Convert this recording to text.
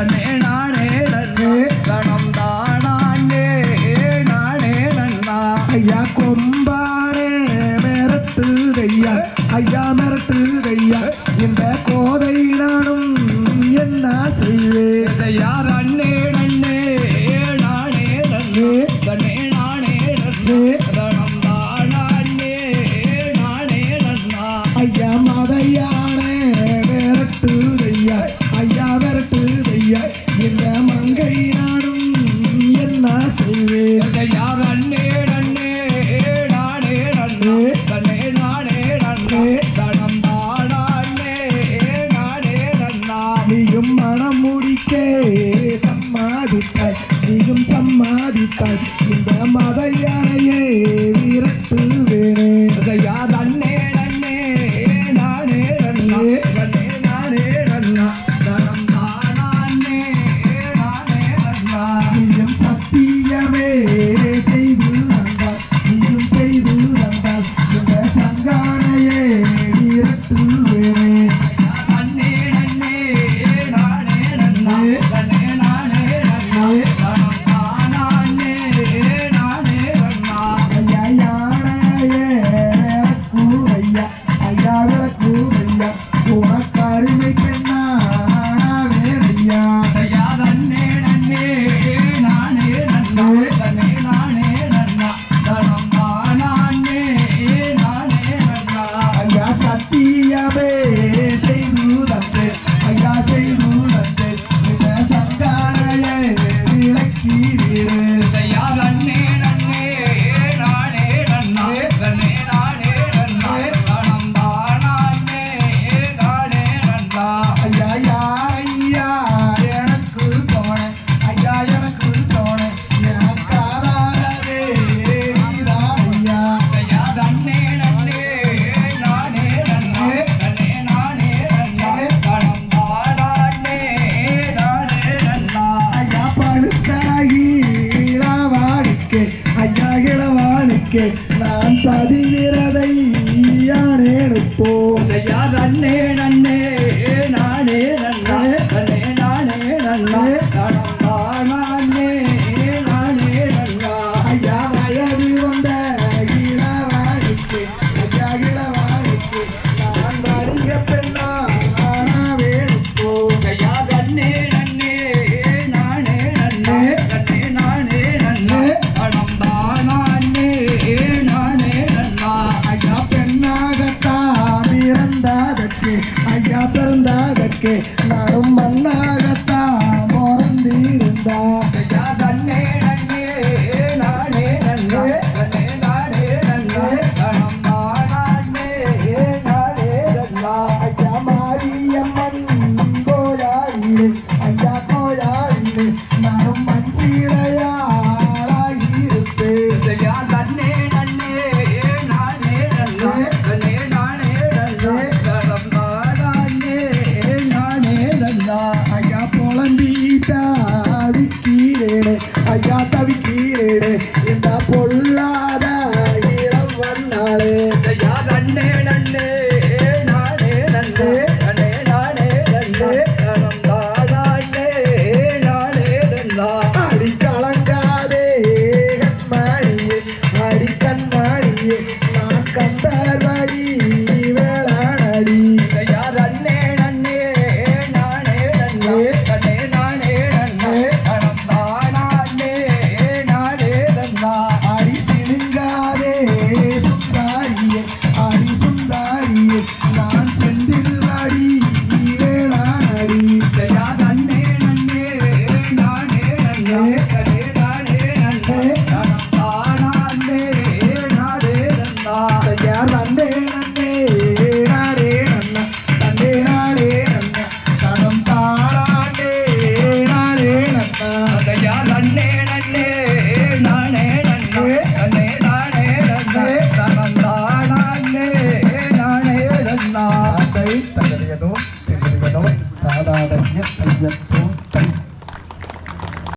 தன்னே நானே நன்னு கணம் தானாண்டே நானே நன்னா ஐயா கொம்பானே மிரட்டுதையா? ஐயா மிரட்டுதையா? இந்த கோதை நானும் என்ன செய்வேன்? ஐயா இந்த மங்கையா Amém. உனக்கு நான் பதிவிரதை யானேனுப்போ ஐயா அண்ணே அண்ணே? ஐயா பிறந்ததற்கு நாடும் மண்ணாகத்தான் பிறந்திருந்தா. தன்னே நன்னே நானே நன்னே ஐயா கோயாரி நானும் மஞ்சீழைய